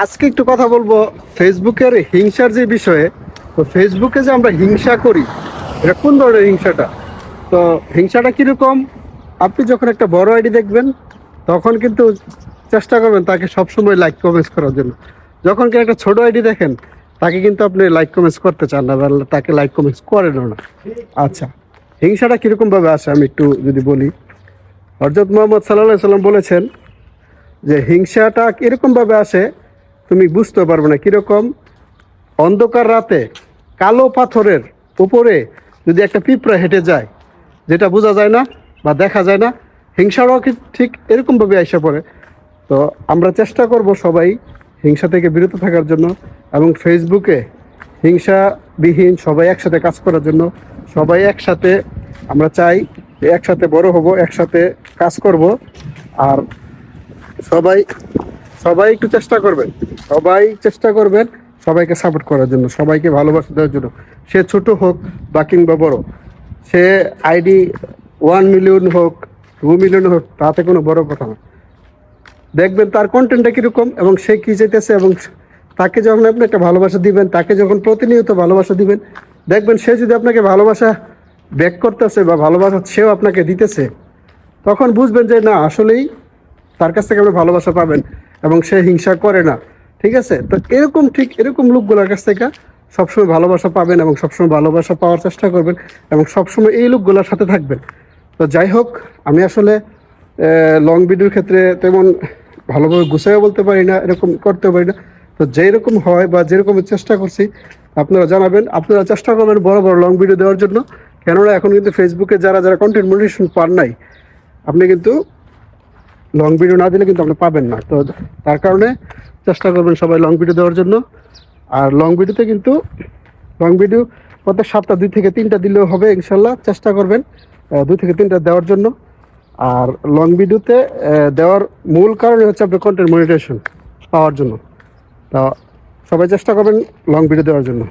আজকে একটু কথা বলব ফেসবুকের হিংসার যে বিষয়ে। তো ফেসবুকে যে আমরা হিংসা করি, এটা কোন ধরনের হিংসাটা? তো হিংসাটা কীরকম? আপনি যখন একটা বড় আইডি দেখবেন, তখন কিন্তু চেষ্টা করবেন তাকে সবসময় লাইক কমেন্টস করার জন্য। যখন কি একটা ছোট আইডি দেখেন, তাকে কিন্তু আপনি লাইক কমেন্টস করতে চান না তাকে লাইক কমেন্টস করেনও না। আচ্ছা হিংসাটা কীরকমভাবে আসে আমি একটু যদি বলি। হরজত মোহাম্মদ সাল্লাহ সাল্লাম বলেছেন যে হিংসাটা এরকম ভাবে আসে তুমি বুঝতে পারবে না কীরকম। অন্ধকার রাতে কালো পাথরের উপরে যদি একটা পিঁপড়া হেঁটে যায়, যেটা বোঝা যায় না বা দেখা যায় না হিংসাটাও ঠিক এরকমভাবে আইসা পড়ে। তো আমরা চেষ্টা করব সবাই হিংসা থেকে বিরত থাকার জন্য এবং ফেসবুকে হিংসাবিহীন সবাই একসাথে কাজ করার জন্য সবাই একসাথে, আমরা চাই একসাথে বড় হব, একসাথে কাজ করব। আর সবাই সবাই একটু চেষ্টা করবেন। সবাই চেষ্টা করবেন সবাইকে সাপোর্ট করার জন্য, সবাইকে ভালোবাসা দেওয়ার জন্য। সে ছোট হোক বা কিংবা বড়, সে আইডি ওয়ান মিলিয়ন হোক টু মিলিয়ন হোক, তাতে কোনো বড় কথা না। দেখবেন তার কন্টেন্টটা কীরকম এবং সে কী চাইতেছে এবং তাকে যখন আপনি একটা ভালোবাসা দিবেন, তাকে যখন প্রতিনিয়ত ভালোবাসা দিবেন, দেখবেন সে যদি আপনাকে ভালোবাসা ব্যাক করতেছে বা ভালোবাসা সেও আপনাকে দিতেছে, তখন বুঝবেন যে না, আসলেই তার কাছ থেকে আপনি ভালোবাসা পাবেন। এবং সে হিংসা করে না, ঠিক আছে? তো এরকম ঠিক এরকম লোকগুলোর কাছ থেকে সবসময় ভালোবাসা পাবেন এবং সবসময় ভালোবাসা পাওয়ার চেষ্টা করবেন এবং সবসময় এই লোকগুলোর সাথে থাকবেন। তো যাই হোক, আমি আসলে লং ভিডিওর ক্ষেত্রে তেমন ভালোভাবে গুছাইও বলতে পারি না, এরকম করতে পারি না। তো যেরকম হয় বা যেরকম চেষ্টা করছি, আপনারা জানাবেন। আপনারা চেষ্টা করবেন বড় বড় লং ভিডিও দেওয়ার জন্য। কেননা এখন কিন্তু ফেসবুকে যারা যারা কন্টেন্ট মনিটেশন পান নাই, আপনি কিন্তু লং ভিডিও না দিলে কিন্তু আপনি পাবেন না। তো তার কারণে চেষ্টা করবেন সবাই লং ভিডিও দেওয়ার জন্য। আর লং ভিডিওতে কিন্তু লং ভিডিও প্রত্যেক সপ্তাহ দুই থেকে তিনটা দিলেও হবে ইনশাল্লাহ, চেষ্টা করবেন দুই থেকে তিনটা দেওয়ার জন্য। আর লং ভিডিওতে দেওয়ার মূল কারণ হচ্ছে আপনার কন্টেন্ট মনিটেশন পাওয়ার জন্য। তা সবাই চেষ্টা করবেন লং ভিডিও দেওয়ার জন্য।